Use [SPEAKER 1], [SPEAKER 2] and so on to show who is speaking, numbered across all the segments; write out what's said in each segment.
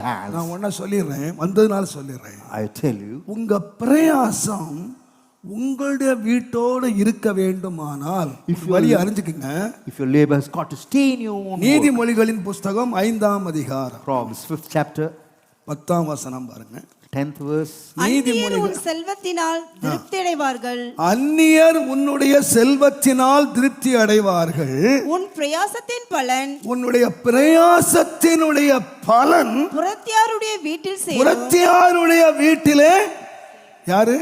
[SPEAKER 1] நான் ஒன்ன சொல்லிடுறேன் வந்ததுனால சொல்லிடுறேன்.
[SPEAKER 2] I tell you,
[SPEAKER 1] உங்க பிரயாசம் உங்களுடைய வீட்டோட இருக்க வேண்டுமானால் வழி அறிஞ்சுக்குங்க.
[SPEAKER 2] has got to stay in your own work.
[SPEAKER 1] நீதிமொழிகளின் புஸ்தகம் ஐந்தாம் அதிகாரம்.
[SPEAKER 2] Proverbs, fifth chapter,
[SPEAKER 1] பத்தாம் வசனம் பாருங்க.
[SPEAKER 2] Tenth verse.
[SPEAKER 3] அந்நியர் உன் செல்வத்தினால் திருப்தி அடைவார்கள்.
[SPEAKER 1] அந்நியர் உன்னுடைய செல்வத்தினால் திருப்தி அடைவார்கள்.
[SPEAKER 3] உன் பிரயாசத்தின் பலன்.
[SPEAKER 1] உன்னுடைய பிரயாசத்தினுடைய பலன்
[SPEAKER 3] புறத்தியாருடைய வீட்டில் சேரும்.
[SPEAKER 1] புரத்தியாருடைய வீட்டிலே யாரு?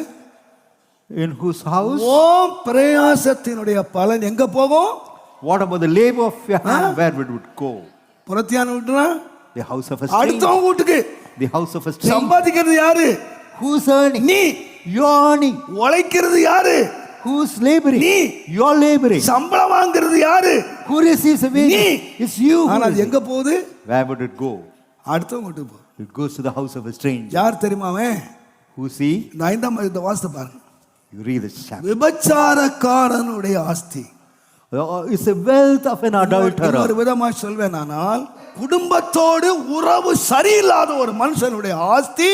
[SPEAKER 2] In whose house?
[SPEAKER 1] ஓ பிரயாசத்தினுடைய பலன் எங்க போகும்?
[SPEAKER 2] What about the labor of your hand? Where would it go?
[SPEAKER 1] புரத்தியான வீட்டுனா?
[SPEAKER 2] The house of a stranger.
[SPEAKER 1] அடுத்தவங்க வீட்டுக்கு.
[SPEAKER 2] The house of a stranger.
[SPEAKER 1] சம்பாதிக்கிறது யாரு
[SPEAKER 2] Who's earning?
[SPEAKER 1] நீ
[SPEAKER 2] You're earning.
[SPEAKER 1] உழைக்கிறது யாரு
[SPEAKER 2] Who's laboring?
[SPEAKER 1] நீ.
[SPEAKER 2] You're laboring.
[SPEAKER 1] சம்பளம் வாங்குறது யாரு
[SPEAKER 2] Who receives a wage?
[SPEAKER 1] நீ.
[SPEAKER 2] It's you. who
[SPEAKER 1] ஆனா அது. எங்க போகுது
[SPEAKER 2] Where would it go?
[SPEAKER 1] அடுத்தவங்க வீட்டுக்கு போகுது
[SPEAKER 2] It goes to the house of a stranger.
[SPEAKER 1] யார் தெரியுமா அவன்
[SPEAKER 2] Who's he?
[SPEAKER 1] இந்த ஐந்தாம் இந்த வாசத்தை பாருங்க
[SPEAKER 2] You read this chapter.
[SPEAKER 1] விபச்சாரக்காரனுடைய ஆஸ்தி
[SPEAKER 2] Uh, It's the wealth of an adulterer.
[SPEAKER 1] விதமா சொல்வேன் ஆனால் குடும்பத்தோடு உறவு சரியில்லாத ஒரு மனுஷனுடைய ஆஸ்தி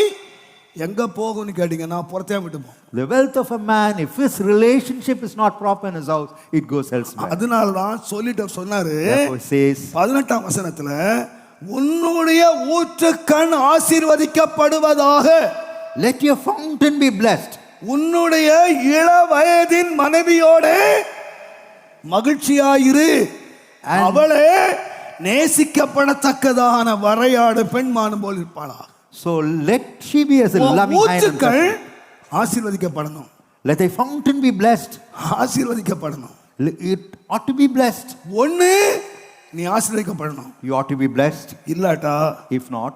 [SPEAKER 1] எங்க போகும்னு கேட்டீங்க நான் புறத்தே விட்டு போகும்
[SPEAKER 2] The wealth of a man, if his relationship is not proper in his house, it goes elsewhere.
[SPEAKER 1] அதனால தான் சொல்லிட்டு சொன்னாரு
[SPEAKER 2] says,
[SPEAKER 1] பதினெட்டாம் வசனத்துல உன்னுடைய ஊற்றுக்கண் ஆசீர்வதிக்கப்படுவதாக
[SPEAKER 2] Let your fountain be blessed.
[SPEAKER 1] உன்னுடைய இள வயதின் மனைவியோட மகிழ்ச்சியாயிரு அவளே நேசிக்கப்படத்தக்கதான வரையாடு பெண்மானும் போல் இருப்பாளா
[SPEAKER 2] So let she be as a loving compassion.
[SPEAKER 1] ஆசீர்வதிக்கப்படணும்
[SPEAKER 2] Let thy fountain be blessed.
[SPEAKER 1] ஆசீர்வதிக்கப்படணும்
[SPEAKER 2] It ought to be blessed.
[SPEAKER 1] ஒண்ணு நீ ஆசீர்வதிக்கப்படணும்
[SPEAKER 2] You ought to be blessed.
[SPEAKER 1] இல்லாட்டா
[SPEAKER 2] If not,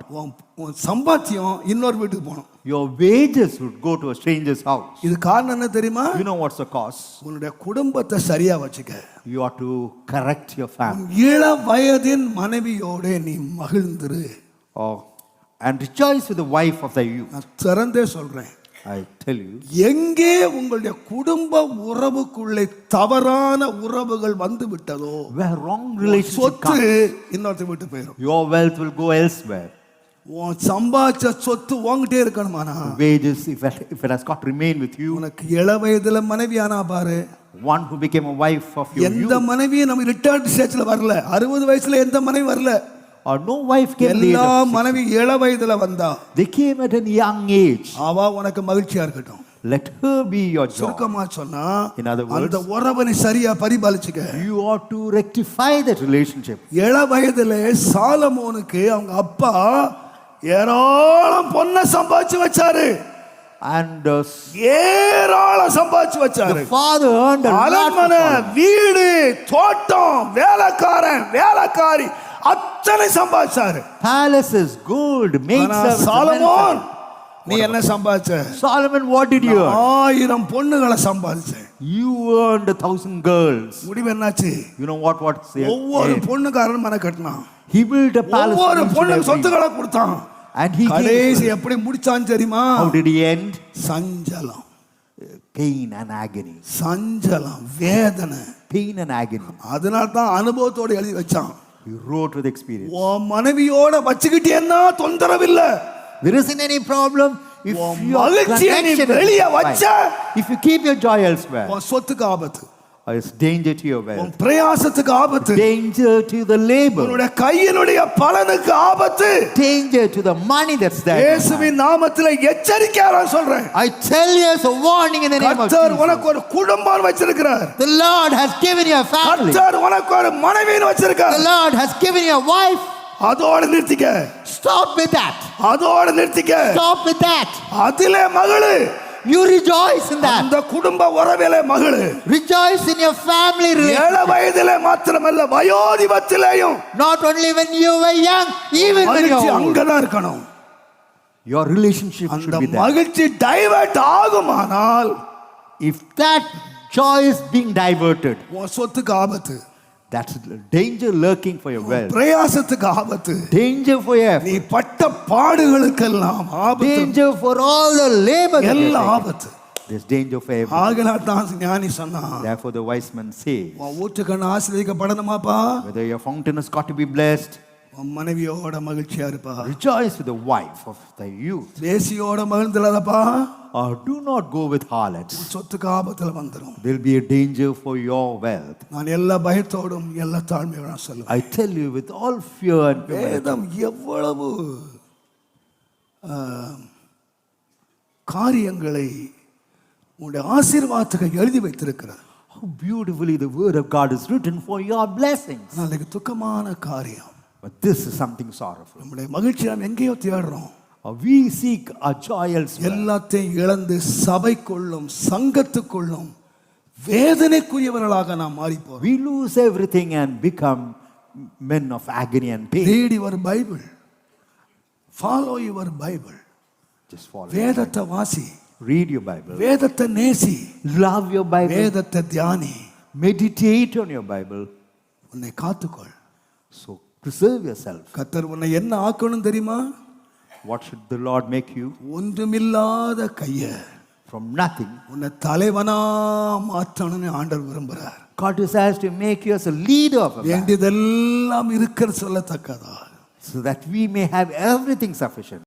[SPEAKER 1] உன் சம்பாத்தியம் இன்னொரு வீட்டுக்கு போகணும்
[SPEAKER 2] your wages would go to a stranger's house.
[SPEAKER 1] இது காரணம் என்ன தெரியுமா
[SPEAKER 2] You know what's the cause?
[SPEAKER 1] உன்னுடைய குடும்பத்தை சரியா வச்சுக்க
[SPEAKER 2] You ought to correct your family.
[SPEAKER 1] உன் இள வயதின் மனைவியோட நீ மகிழ்ந்துரு
[SPEAKER 2] Oh, and rejoice with the wife of thy youth.
[SPEAKER 1] நான் திறந்தே சொல்றேன்
[SPEAKER 2] I tell you,
[SPEAKER 1] எங்கே உங்களுடைய குடும்ப உறவுக்குள்ளே தவறான உறவுகள் வந்து விட்டதோ
[SPEAKER 2] wrong relationship
[SPEAKER 1] சொத்து இன்னொருத்த விட்டு போயிடும்
[SPEAKER 2] your wealth will go elsewhere.
[SPEAKER 1] உன் சம்பாதிச்ச சொத்து உன்கிட்டே இருக்கணுமானா
[SPEAKER 2] it, if it has got to remain with you,
[SPEAKER 1] உனக்கு இள வயதுல மனைவி ஆனா பாரு.
[SPEAKER 2] One who became a wife of your
[SPEAKER 1] எந்த மனைவியும் நம்ம ரிட்டையர்ட் ஸ்டேஜ்ல வரல. அறுபது வயசுல எந்த மனைவி வரல.
[SPEAKER 2] Or no wife came
[SPEAKER 1] எல்லா. மனைவி இள வயதுல வந்தா
[SPEAKER 2] They came at a young age.
[SPEAKER 1] அவ உனக்கு மகிழ்ச்சியா இருக்கட்டும்
[SPEAKER 2] Let her be your joy.
[SPEAKER 1] சுருக்கமா சொன்னா
[SPEAKER 2] In other words,
[SPEAKER 1] அந்த உறவை நீ சரியா பரிபாலிச்சுக்க
[SPEAKER 2] You ought to rectify that relationship.
[SPEAKER 1] இள வயதுல சாலமோனுக்கு அவங்க அப்பா ஏராளம் பொண்ணை சம்பாதிச்சு வச்சாரு
[SPEAKER 2] And uh,
[SPEAKER 1] ஏராளம் சம்பாதிச்சு வச்சாரு
[SPEAKER 2] the father earned a lot.
[SPEAKER 1] வீடு தோட்டம் வேலைக்காரன் வேலைக்காரி அத்தனை சம்பாதிச்சாரு
[SPEAKER 2] Palaces, gold, maid
[SPEAKER 1] ஆனா
[SPEAKER 2] servants.
[SPEAKER 1] சாலமோன் நீ என்ன சம்பாதிச்ச
[SPEAKER 2] what did you earn?
[SPEAKER 1] ஆயிரம் பொண்ணுகளை சம்பாதிச்சேன்
[SPEAKER 2] You earned thousand girls.
[SPEAKER 1] முடிவு என்னாச்சு
[SPEAKER 2] know what? What's the
[SPEAKER 1] ஒவ்வொரு
[SPEAKER 2] end?
[SPEAKER 1] பொண்ணுக்கு அரண்மனை கட்டினான்
[SPEAKER 2] He built a palace.
[SPEAKER 1] ஒவ்வொரு பொண்ணுக்கு சொத்துக்களை கொடுத்தான்
[SPEAKER 2] And he
[SPEAKER 1] கடைசி. எப்படி முடிச்சான் தெரியுமா
[SPEAKER 2] How did he end?
[SPEAKER 1] சஞ்சலம்
[SPEAKER 2] Pain and agony.
[SPEAKER 1] சஞ்சலம் வேதனை
[SPEAKER 2] Pain and agony.
[SPEAKER 1] அதனால தான் அனுபவத்தோட எழுதி வச்சான்
[SPEAKER 2] He wrote with experience.
[SPEAKER 1] உன் மனைவியோட வச்சுக்கிட்டேன்னா தொந்தரவில்ல
[SPEAKER 2] There isn't any problem if
[SPEAKER 1] உன்
[SPEAKER 2] your
[SPEAKER 1] மகிழ்ச்சியை நீ
[SPEAKER 2] connection is
[SPEAKER 1] வெளிய
[SPEAKER 2] fine.
[SPEAKER 1] வச்ச
[SPEAKER 2] If you keep your joy elsewhere,
[SPEAKER 1] உன் சொத்துக்கு ஆபத்து
[SPEAKER 2] it's danger to your
[SPEAKER 1] உன்
[SPEAKER 2] wealth.
[SPEAKER 1] பிரயாசத்துக்கு ஆபத்து
[SPEAKER 2] Danger to the labor.
[SPEAKER 1] உன்னுடைய கையினுடைய பலனுக்கு ஆபத்து
[SPEAKER 2] Danger to the money that's there.
[SPEAKER 1] இயேசுவின் நாமத்துல எச்சரிக்கையா சொல்றேன்
[SPEAKER 2] I tell you as a warning in the name of
[SPEAKER 1] கர்த்தர்
[SPEAKER 2] Jesus.
[SPEAKER 1] உனக்கு ஒரு குடும்பம் வச்சிருக்கிறார்
[SPEAKER 2] The Lord has given you a family.
[SPEAKER 1] கர்த்தர் உனக்கு ஒரு
[SPEAKER 2] The
[SPEAKER 1] வச்சிருக்கார்
[SPEAKER 2] Lord has given you a wife.
[SPEAKER 1] அதோட நிறுத்திக்க
[SPEAKER 2] Stop with that.
[SPEAKER 1] அதோட நிறுத்திக்க
[SPEAKER 2] Stop with that.
[SPEAKER 1] அதிலே மகளு
[SPEAKER 2] You rejoice in that.
[SPEAKER 1] அந்த குடும்ப உறவிலே மகளு
[SPEAKER 2] Rejoice in your family
[SPEAKER 1] ஏழு. வயதிலே மாத்திரமல்ல வயோதிபத்திலேயும்
[SPEAKER 2] Not only when you were young, even when you're old.
[SPEAKER 1] அங்கதான் இருக்கணும்
[SPEAKER 2] Your relationship should be there.
[SPEAKER 1] மகிழ்ச்சி டைவர்ட் ஆகுமானால்
[SPEAKER 2] If that joy is being diverted,
[SPEAKER 1] சொத்துக்கு ஆபத்து
[SPEAKER 2] that's danger lurking for your wealth.
[SPEAKER 1] பிரயாசத்துக்கு ஆபத்து
[SPEAKER 2] Danger for your
[SPEAKER 1] நீ
[SPEAKER 2] effort.
[SPEAKER 1] பட்ட பாடுகளுக்கெல்லாம் ஆபத்து
[SPEAKER 2] Danger for all the labor. that you're
[SPEAKER 1] எல்லாம்
[SPEAKER 2] taking.
[SPEAKER 1] ஆபத்து
[SPEAKER 2] There's danger for everything.
[SPEAKER 1] ஆகினால் தான் ஞானி சொன்னான்
[SPEAKER 2] Therefore, the wise man says,
[SPEAKER 1] உன் ஊற்றுக்கண்ணு ஆசிரியக்கப்படணுமாப்பா
[SPEAKER 2] whether your fountain has got to be blessed,
[SPEAKER 1] உன் மனைவியோட மகிழ்ச்சியா இருப்பா
[SPEAKER 2] Rejoice with the wife of thy youth.
[SPEAKER 1] தேசியோட
[SPEAKER 2] Or do not go with harlots.
[SPEAKER 1] சொத்துக்கு ஆபத்துல வந்துடும்
[SPEAKER 2] be a danger for your wealth.
[SPEAKER 1] நான் எல்லா பயத்தோடும் எல்லா தாழ்மையோட நான் சொல்லுவேன்
[SPEAKER 2] I tell you with all fear and humility.
[SPEAKER 1] வேதம் எவ்வளவு காரியங்களை உன்னுடைய ஆசீர்வாதத்துக்கு எழுதி வைத்திருக்கிறது
[SPEAKER 2] How beautifully the word of God is written for your blessings.
[SPEAKER 1] நாளைக்கு துக்கமான காரியம்
[SPEAKER 2] But this is something sorrowful.
[SPEAKER 1] நம்முடைய மகிழ்ச்சி நாம் எங்கேயோ தேடுறோம்
[SPEAKER 2] we seek our joy elsewhere.
[SPEAKER 1] எல்லாத்தையும் இழந்து சபைக்குள்ளும் சங்கத்துக்குள்ளும் வேதனைக்குரியவர்களாக நாம் மாறிப்போம்
[SPEAKER 2] We lose everything and become men of agony and pain.
[SPEAKER 1] Read your Bible follow your Bible
[SPEAKER 2] Just follow.
[SPEAKER 1] வேதத்தை வாசி
[SPEAKER 2] Read your Bible.
[SPEAKER 1] வேதத்தை நேசி
[SPEAKER 2] Love your Bible.
[SPEAKER 1] வேதத்தை தியானி
[SPEAKER 2] Meditate on your Bible.
[SPEAKER 1] உன்னை காத்துக்கொள்
[SPEAKER 2] So preserve yourself.
[SPEAKER 1] கத்தர் உன்னை என்ன ஆக்கணும் தெரியுமா
[SPEAKER 2] What should the Lord make you?
[SPEAKER 1] ஒன்றுமில்லாத கைய
[SPEAKER 2] From nothing.
[SPEAKER 1] உன்னை தலைவனா மாற்றணும்னு ஆண்டவர் விரும்புறார்
[SPEAKER 2] God desires to make you as a leader of a
[SPEAKER 1] வேண்டியதெல்லாம் இருக்கிற சொல்லத்தக்கதா
[SPEAKER 2] so that we may have everything sufficient.